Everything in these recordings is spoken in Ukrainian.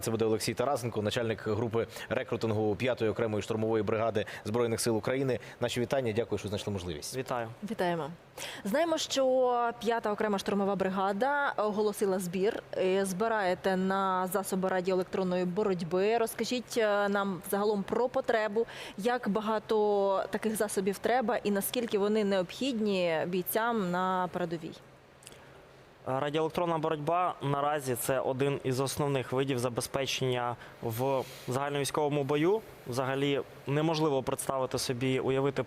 Це буде Олексій Тарасенко, начальник групи рекрутингу 5-ї окремої штурмової бригади збройних сил України. Наші вітання. Дякую, що знайшли можливість. Вітаю. Вітаємо. Знаємо, що п'ята окрема штурмова бригада оголосила збір. Е, Збираєте на засоби радіоелектронної боротьби. Розкажіть е, нам загалом про потребу, як багато таких засобів треба і наскільки вони необхідні бійцям на передовій. Радіоелектронна боротьба наразі це один із основних видів забезпечення в загальновійськовому бою. Взагалі неможливо представити собі, уявити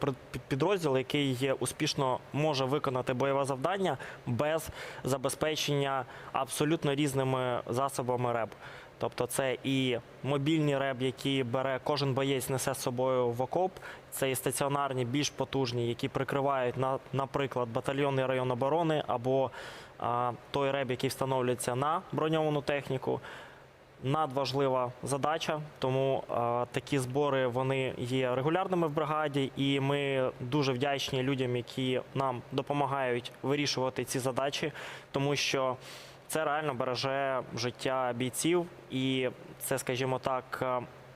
підрозділ, який успішно може виконати бойове завдання без забезпечення абсолютно різними засобами РЕБ. Тобто це і мобільні РЕБ, які бере кожен боєць несе з собою в окоп. Це і стаціонарні, більш потужні, які прикривають на, наприклад, батальйонний район оборони або той РЕБ, який встановлюється на броньовану техніку. Надважлива задача, тому а, такі збори вони є регулярними в бригаді, і ми дуже вдячні людям, які нам допомагають вирішувати ці задачі, тому що це реально береже життя бійців, і це, скажімо так,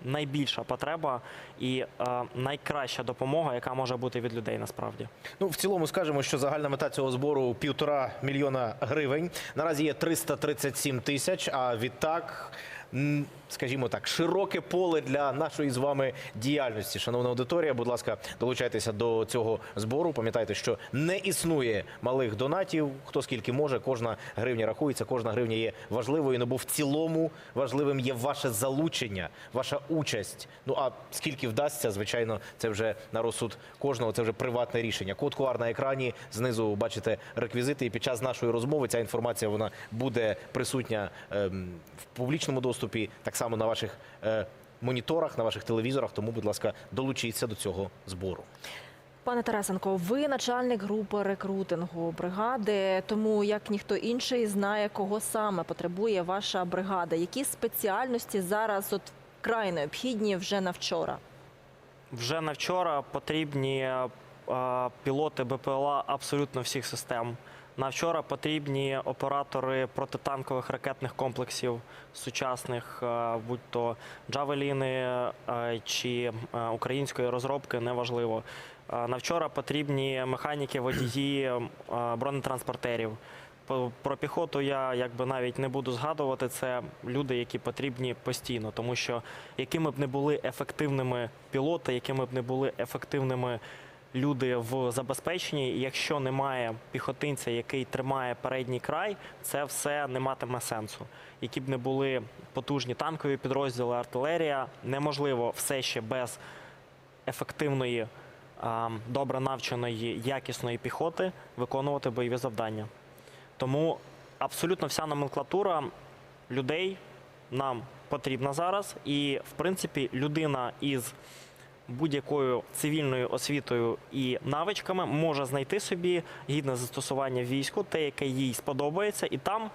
найбільша потреба і а, найкраща допомога, яка може бути від людей насправді. Ну в цілому скажемо, що загальна мета цього збору півтора мільйона гривень. Наразі є 337 тисяч. А відтак, скажімо так, широке поле для нашої з вами діяльності. Шановна аудиторія, будь ласка, долучайтеся до цього збору. Пам'ятайте, що не існує малих донатів. Хто скільки може, кожна гривня рахується, кожна гривня є важливою. Ну бо в цілому важливим є ваше залучення, ваша участь. Ну а скільки вдасться, звичайно, це вже на розсуд кожного. Це вже приватне рішення. Код QR на екрані знизу бачите реквізити. І під час нашої розмови ця інформація вона буде присутня ем, в публічному доступі, так само на ваших е, моніторах, на ваших телевізорах. Тому, будь ласка, долучіться до цього збору. Пане Тарасенко, ви начальник групи рекрутингу бригади, тому як ніхто інший знає, кого саме потребує ваша бригада. Які спеціальності зараз от край необхідні вже на вчора? Вже на вчора потрібні е, пілоти БПЛА абсолютно всіх систем. На вчора потрібні оператори протитанкових ракетних комплексів сучасних, е, будь то джавеліни е, чи української розробки, неважливо. На вчора потрібні механіки, водії бронетранспортерів. Про піхоту я якби навіть не буду згадувати. Це люди, які потрібні постійно, тому що якими б не були ефективними пілоти, якими б не були ефективними люди в забезпеченні, якщо немає піхотинця, який тримає передній край, це все не матиме сенсу. Які б не були потужні танкові підрозділи, артилерія, неможливо все ще без ефективної, добре навченої, якісної піхоти виконувати бойові завдання. Тому абсолютно вся номенклатура людей нам потрібна зараз. І, в принципі, людина із будь-якою цивільною освітою і навичками може знайти собі гідне застосування війську, те, яке їй сподобається, і там,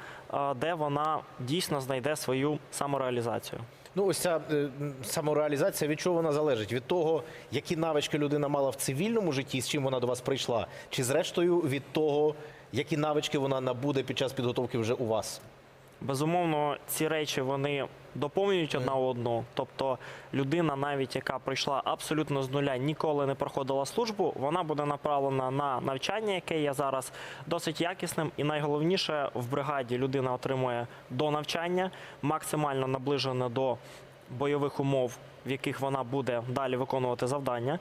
де вона дійсно знайде свою самореалізацію. Ну, ось ця е, самореалізація від чого вона залежить? Від того, які навички людина мала в цивільному житті, з чим вона до вас прийшла, чи зрештою від того, які навички вона набуде під час підготовки вже у вас? Безумовно, ці речі вони доповнюють одна одну. Тобто, людина, навіть яка прийшла абсолютно з нуля, ніколи не проходила службу, вона буде направлена на навчання, яке є зараз досить якісним. І найголовніше в бригаді людина отримує до навчання, максимально наближене до бойових умов. В яких вона буде далі виконувати завдання,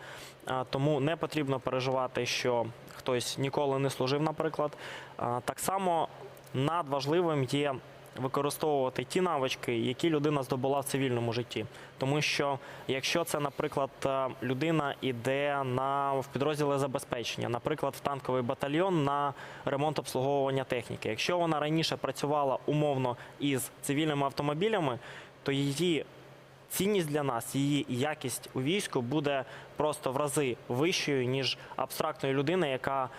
тому не потрібно переживати, що хтось ніколи не служив, наприклад. Так само надважливим є використовувати ті навички, які людина здобула в цивільному житті. Тому що якщо це, наприклад, е, людина іде на в підрозділи забезпечення, наприклад, в танковий батальйон на ремонт обслуговування техніки. Якщо вона раніше працювала умовно із цивільними автомобілями, то її цінність для нас, її якість у війську буде просто в рази вищою, ніж абстрактної людини, яка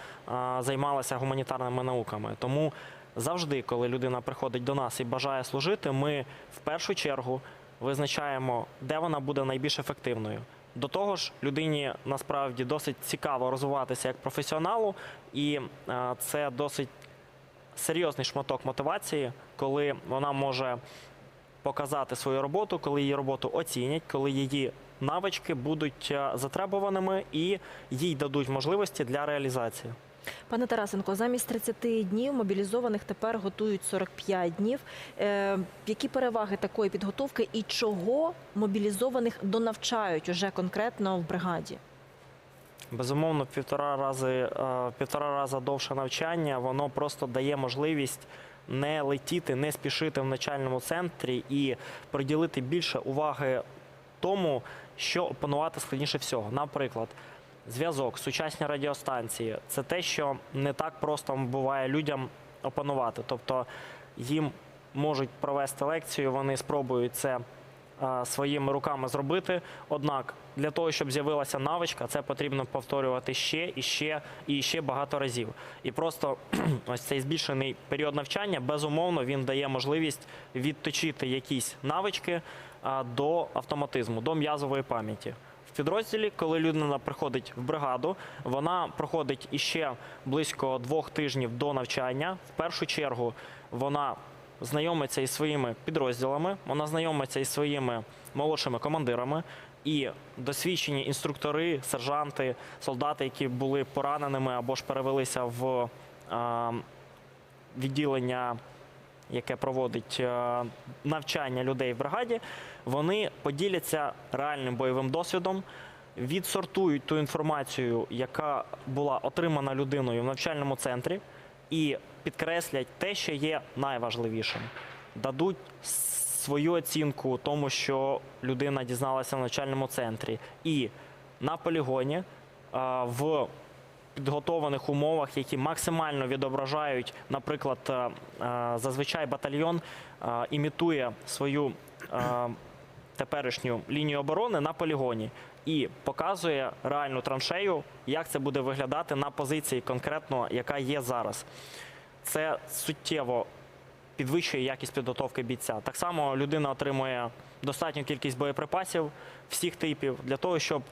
займалася гуманітарними науками. Тому завжди, коли людина приходить до нас і бажає служити, ми в першу чергу визначаємо, де вона буде найбільш ефективною. До того ж, людині насправді досить цікаво розвиватися як професіоналу, і це досить серйозний шматок мотивації, коли вона може показати свою роботу, коли її роботу оцінять, коли її навички будуть е, затребуваними і їй дадуть можливості для реалізації. Пане Тарасенко, замість 30 днів мобілізованих тепер готують 45 днів. Е, які переваги такої підготовки і чого мобілізованих донавчають уже конкретно в бригаді? Безумовно, півтора рази, е, півтора рази довше навчання, воно просто дає можливість не летіти, не спішити в навчальному центрі і приділити більше уваги тому, що опанувати складніше всього. Наприклад, зв'язок, сучасні радіостанції це те, що не так просто буває людям опанувати. Тобто їм можуть провести лекцію, вони спробують це своїми руками зробити. Однак для того, щоб з'явилася навичка, це потрібно повторювати ще і ще і ще багато разів. І просто ось цей збільшений період навчання, безумовно, він дає можливість відточити якісь навички до автоматизму, до м'язової пам'яті. В підрозділі, коли людина приходить в бригаду, вона проходить іще близько двох тижнів до навчання. В першу чергу вона знайомиться із своїми підрозділами, вона знайомиться із своїми молодшими командирами. І досвідчені інструктори, сержанти, солдати, які були пораненими або ж перевелися в відділення, яке проводить навчання людей в бригаді, вони поділяться реальним бойовим досвідом, відсортують ту інформацію, яка була отримана людиною в навчальному центрі, і підкреслять те, що є найважливішим. Дадуть свою оцінку тому, що людина дізналася в навчальному центрі, і на полігоні в підготованих умовах, які максимально відображають, наприклад, е, е, зазвичай батальйон е, імітує свою е, теперішню лінію оборони на полігоні і показує реальну траншею, як це буде виглядати на позиції конкретно, яка є зараз. Це суттєво підвищує якість підготовки бійця. Так само людина отримує достатню кількість боєприпасів всіх типів для того, щоб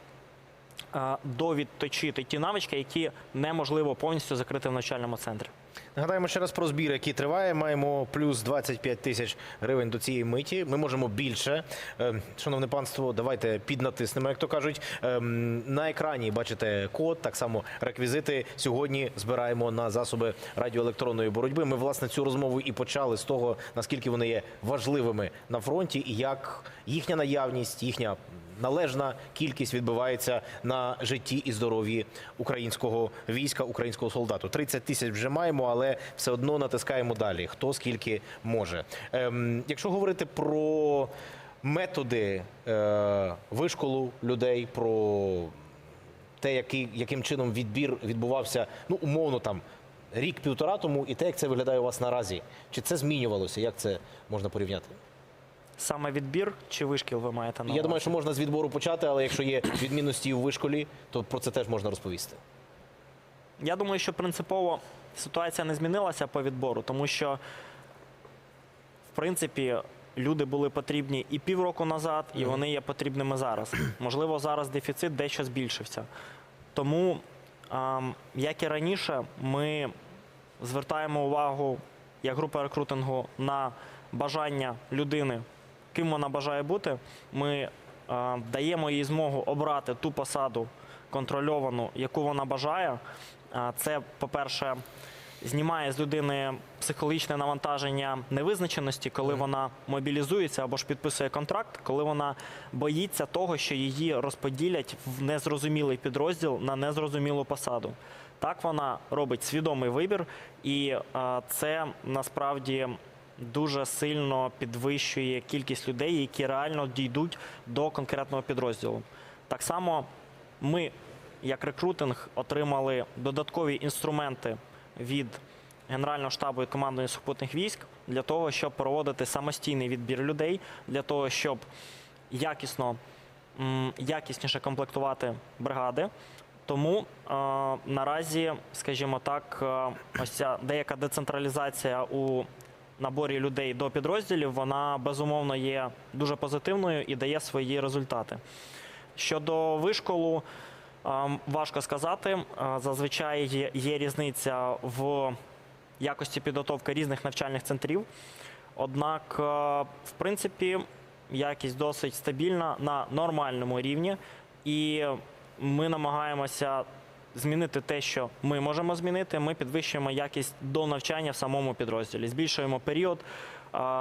е, довідточити ті навички, які неможливо повністю закрити в навчальному центрі. Нагадаємо ще раз про збір, який триває. Маємо плюс 25 тисяч гривень до цієї миті. Ми можемо більше. Е, Шановне панство, давайте піднатиснемо, як то кажуть. Ем, На екрані бачите код, так само реквізити. Сьогодні збираємо на засоби радіоелектронної боротьби. Ми власне цю розмову і почали з того, наскільки вони є важливими на фронті, і як їхня наявність, їхня належна кількість відбувається на житті і здоров'ї українського війська, українського солдату. 30 тисяч вже маємо, але все одно натискаємо далі. Хто скільки може. Ем, якщо говорити про методи е, вишколу людей, про те, який, яким чином відбір відбувався, ну умовно там. Рік-півтора тому, і те, як це виглядає у вас наразі, чи це змінювалося? Як це можна порівняти? Саме відбір чи вишкіл ви маєте на увазі? Я думаю, що можна з відбору почати, але якщо є відмінності у вишколі, то про це теж можна розповісти. Я думаю, що принципово ситуація не змінилася по відбору, тому що, в принципі, люди були потрібні і півроку назад, і вони є потрібними зараз. Можливо, зараз дефіцит дещо збільшився. Тому, як і раніше, ми звертаємо увагу як група рекрутингу на бажання людини, ким вона бажає бути. Ми даємо їй змогу обрати ту посаду контрольовану, яку вона бажає. Це, по-перше, знімає з людини психологічне навантаження невизначеності, коли вона мобілізується або ж підписує контракт, коли вона боїться того, що її розподілять в незрозумілий підрозділ на незрозумілу посаду. Так вона робить свідомий вибір, і це насправді дуже сильно підвищує кількість людей, які реально дійдуть до конкретного підрозділу. Так само ми, як рекрутинг, отримали додаткові інструменти від Генерального штабу і командування сухопутних військ для того, щоб проводити самостійний відбір людей, для того, щоб якісно, якісніше комплектувати бригади. Тому е, наразі, скажімо так, е, ось ця деяка децентралізація у наборі людей до підрозділів, вона безумовно є дуже позитивною і дає свої результати. Щодо вишколу, ем, важко сказати. Е, Зазвичай є, різниця в якості підготовки різних навчальних центрів. Однак, е, в принципі, якість досить стабільна на нормальному рівні, і ми намагаємося змінити те, що ми можемо змінити. Ми підвищуємо якість до навчання в самому підрозділі, збільшуємо період,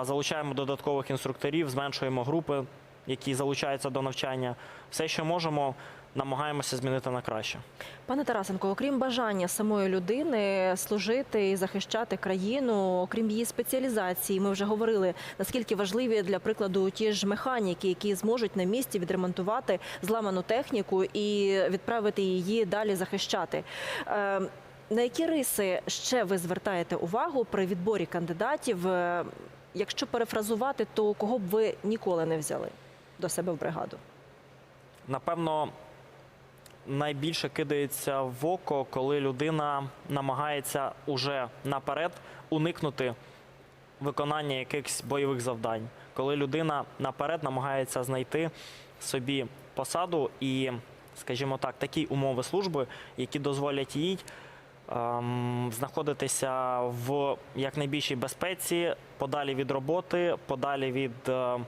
залучаємо додаткових інструкторів, зменшуємо групи, які залучаються до навчання. Все, що можемо, намагаємося змінити на краще. Пане Тарасенко, окрім бажання самої людини служити і захищати країну, окрім її спеціалізації, ми вже говорили наскільки важливі для прикладу ті ж механіки, які зможуть на місці відремонтувати зламану техніку і відправити її далі захищати. Е, На які риси ще ви звертаєте увагу при відборі кандидатів? Е, Якщо перефразувати, то кого б ви ніколи не взяли до себе в бригаду? Напевно, найбільше кидається в око, коли людина намагається уже наперед уникнути виконання якихось бойових завдань. Коли людина наперед намагається знайти собі посаду і, скажімо так, такі умови служби, які дозволять їй ем, знаходитися в якнайбільшій безпеці, подалі від роботи, подалі від е,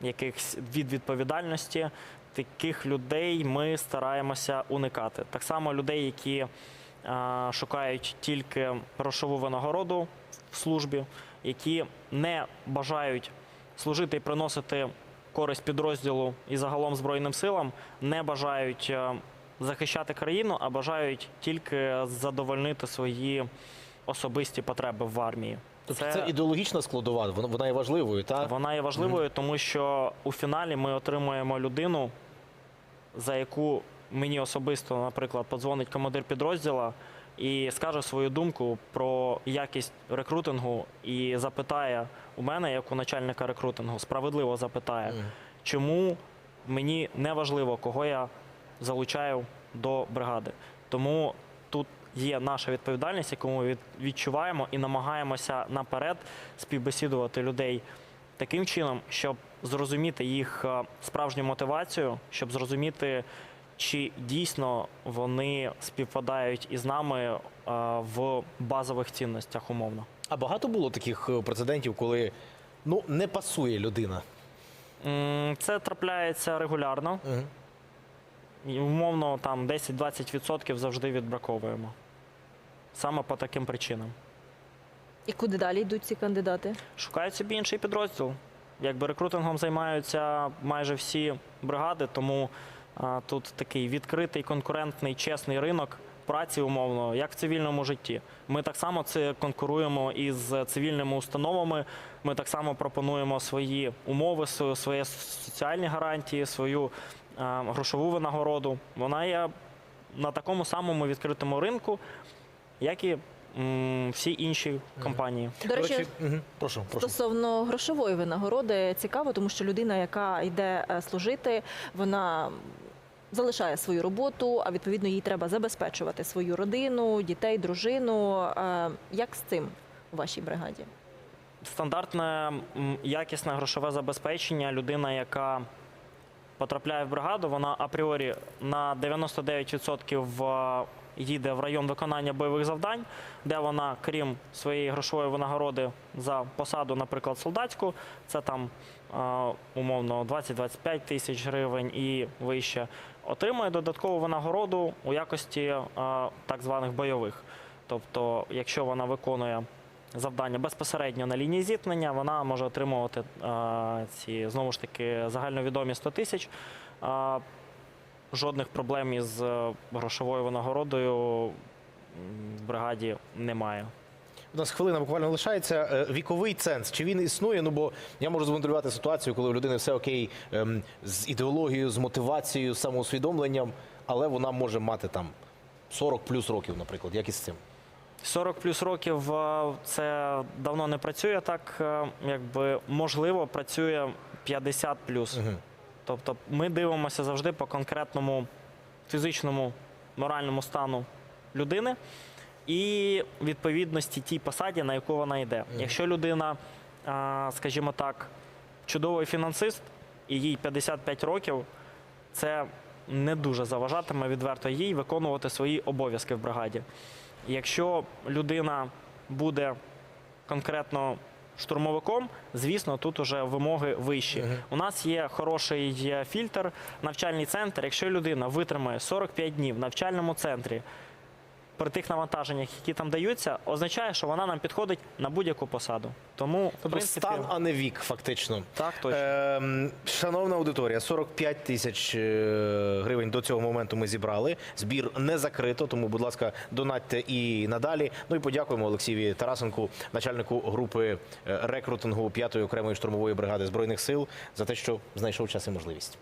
якихось від відповідальності. Таких людей ми стараємося уникати. Так само людей, які е, шукають тільки грошову винагороду в службі, які не бажають служити і приносити користь підрозділу і загалом Збройним силам, не бажають е, захищати країну, а бажають тільки задовольнити свої особисті потреби в армії. Тобто це, ідеологічна складова, вона, вона є важливою, так? Вона є важливою, тому що у фіналі ми отримуємо людину, за яку мені особисто, наприклад, подзвонить командир підрозділа і скаже свою думку про якість рекрутингу і запитає у мене, як у начальника рекрутингу, справедливо запитає, чому мені не важливо, кого я залучаю до бригади. Тому тут є наша відповідальність, яку ми від- відчуваємо і намагаємося наперед співбесідувати людей таким чином, щоб зрозуміти їх е, справжню мотивацію, щоб зрозуміти, чи дійсно вони співпадають із нами е, в базових цінностях умовно. А багато було таких е, прецедентів, коли ну, не пасує людина. Це трапляється регулярно. Угу. І умовно там 10-20% завжди відбраковуємо. Саме по таким причинам. І куди далі йдуть ці кандидати? Шукають собі інший підрозділ. Якби рекрутингом займаються майже всі бригади, тому а, тут такий відкритий, конкурентний, чесний ринок праці, умовно, як в цивільному житті. Ми так само це конкуруємо із цивільними установами. Ми так само пропонуємо свої умови, свої соціальні гарантії, свою а, грошову винагороду. Вона є на такому самому відкритому ринку, як і м, всі інші компанії. До речі, прошу, прошу. Стосовно грошової винагороди цікаво, тому що людина, яка йде е, служити, вона залишає свою роботу, а відповідно їй треба забезпечувати свою родину, дітей, дружину. Е, Як з цим у вашій бригаді? Стандартне м, якісне грошове забезпечення. Людина, яка потрапляє в бригаду, вона апріорі на 99% е, їде в район виконання бойових завдань, де вона, крім своєї грошової винагороди за посаду, наприклад, солдатську, це там е, умовно 20-25 тисяч гривень і вище, отримує додаткову винагороду у якості е, так званих бойових. Тобто, якщо вона виконує завдання безпосередньо на лінії зіткнення, вона може отримувати е, ці знову ж таки загальновідомі 100 тисяч. Е, жодних проблем із е, грошовою винагородою в бригаді немає. У нас хвилина буквально лишається. Віковий ценз. Чи він існує? Ну бо я можу змоделювати ситуацію, коли у людини все окей ем, з ідеологією, з мотивацією, з самоусвідомленням, але вона може мати там 40 плюс років, наприклад. Як із цим? 40 плюс років е, це давно не працює так, е, якби можливо, працює 50 плюс. Угу. Тобто ми дивимося завжди по конкретному фізичному, моральному стану людини і відповідності тій посаді, на яку вона йде. Якщо людина, скажімо так, чудовий фінансист і їй 55 років, це не дуже заважатиме відверто їй виконувати свої обов'язки в бригаді. Якщо людина буде конкретно штурмовиком, звісно, тут уже вимоги вищі. У нас є хороший фільтр, навчальний центр. Якщо людина витримає 45 днів в навчальному центрі при тих навантаженнях, які там даються, означає, що вона нам підходить на будь-яку посаду. Тому, в Тобто принципі, стан, а не вік, фактично. так точно. Ем, шановна аудиторія, 45 тисяч е, гривень до цього моменту ми зібрали. Збір не закрито, тому, будь ласка, донатьте і надалі. Ну і подякуємо Олексієві Тарасенку, начальнику групи е, рекрутингу 5-ї окремої штурмової бригади збройних сил, за те, що знайшов час і можливість.